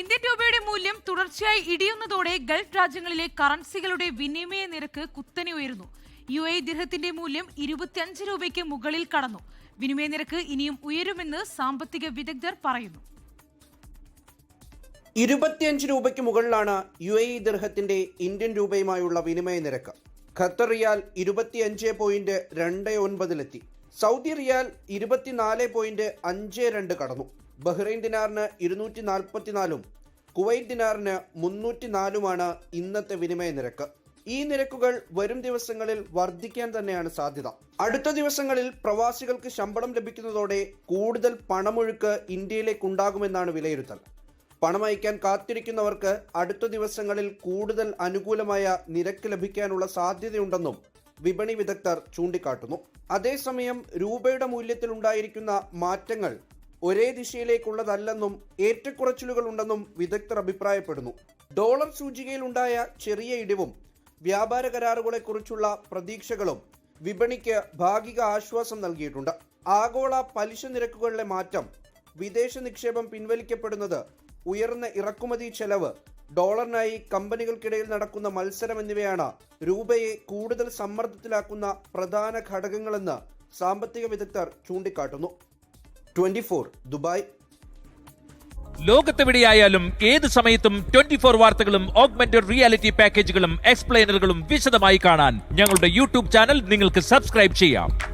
Indian രൂപയുടെ മൂല്യം തുടർച്ചയായി ഇടിയുന്നതോടെ ഗൾഫ് രാജ്യങ്ങളിലെ കറൻസികളുടെ വിനിമയ നിരക്ക് കുത്തനെ ഉയരുന്നു. യു എ ദിർഹത്തിന്റെ മൂല്യം ഇരുപത്തിയഞ്ച് രൂപയ്ക്ക് മുകളിൽ കടന്നു. വിനിമയ നിരക്ക് ഇനിയും ഉയരുമെന്ന് സാമ്പത്തിക വിദഗ്ധർ പറയുന്നു. ഇരുപത്തിയഞ്ച് രൂപയ്ക്ക് മുകളിലാണ് യു എ ദിർഹത്തിന്റെ ഇന്ത്യൻ രൂപയുമായുള്ള വിനിമയ നിരക്ക്. ഖത്തർ റിയാൽ ഇരുപത്തിയഞ്ച് പോയിന്റ് രണ്ട് ഒൻപതിലെത്തി. സൗദി റിയാൽ ഇരുപത്തിനാല് പോയിന്റ് അഞ്ച് രണ്ട് കടന്നു. ബഹ്റൈൻ ദിനാറിന് ഇരുന്നൂറ്റി നാൽപ്പത്തിനാലും കുവൈറ്റ് ദിനാറിന് മുന്നൂറ്റി നാലുമാണ് ഇന്നത്തെ വിനിമയ നിരക്ക്. ഈ നിരക്കുകൾ വരും ദിവസങ്ങളിൽ വർദ്ധിക്കാൻ തന്നെയാണ് സാധ്യത. അടുത്ത ദിവസങ്ങളിൽ പ്രവാസികൾക്ക് ശമ്പളം ലഭിക്കുന്നതോടെ കൂടുതൽ പണമൊഴുക്ക് ഇന്ത്യയിലേക്കുണ്ടാകുമെന്നാണ് വിലയിരുത്തൽ. പണം അയക്കാൻ കാത്തിരിക്കുന്നവർക്ക് അടുത്ത ദിവസങ്ങളിൽ കൂടുതൽ അനുകൂലമായ നിരക്ക് ലഭിക്കാനുള്ള സാധ്യതയുണ്ടെന്നും വിപണി വിദഗ്ധർ ചൂണ്ടിക്കാട്ടുന്നു. അതേസമയം രൂപയുടെ മൂല്യത്തിൽ ഉണ്ടായിരിക്കുന്ന മാറ്റങ്ങൾ ഒരേ ദിശയിലേക്കുള്ളതല്ലെന്നും ഏറ്റക്കുറച്ചിലുകൾ ഉണ്ടെന്നും വിദഗ്ധർ അഭിപ്രായപ്പെടുന്നു. ഡോളർ സൂചികയിൽ ഉണ്ടായ ചെറിയ ഇടിവും വ്യാപാര കരാറുകളെക്കുറിച്ചുള്ള പ്രതീക്ഷകളും വിപണിക്ക് ഭാഗിക ആശ്വാസം നൽകിയിട്ടുണ്ട്. ആഗോള പലിശ നിരക്കുകളിലെ മാറ്റം വിദേശ നിക്ഷേപം പിൻവലിക്കപ്പെടുന്നത് ഉയർന്ന ഇറക്കുമതി ചെലവ് ഡോളറിനായി കമ്പനികൾക്കിടയിൽ നടക്കുന്ന മത്സരം എന്നിവയാണ് രൂപയെ കൂടുതൽ സമ്മർദ്ദത്തിലാക്കുന്ന പ്രധാന ഘടകങ്ങളെന്ന് സാമ്പത്തിക വിദഗ്ധർ ചൂണ്ടിക്കാട്ടുന്നു. Twenty Dubai. ലോകത്തെവിടെയായാലും ഏത് സമയത്തും ട്വന്റി ഫോർ വാർത്തകളും ഓഗ്മെന്റഡ് റിയാലിറ്റി പാക്കേജുകളും എക്സ്പ്ലെയിനറുകളും വിശദമായി കാണാൻ ഞങ്ങളുടെ യൂട്യൂബ് ചാനൽ നിങ്ങൾക്ക് സബ്സ്ക്രൈബ് ചെയ്യാം.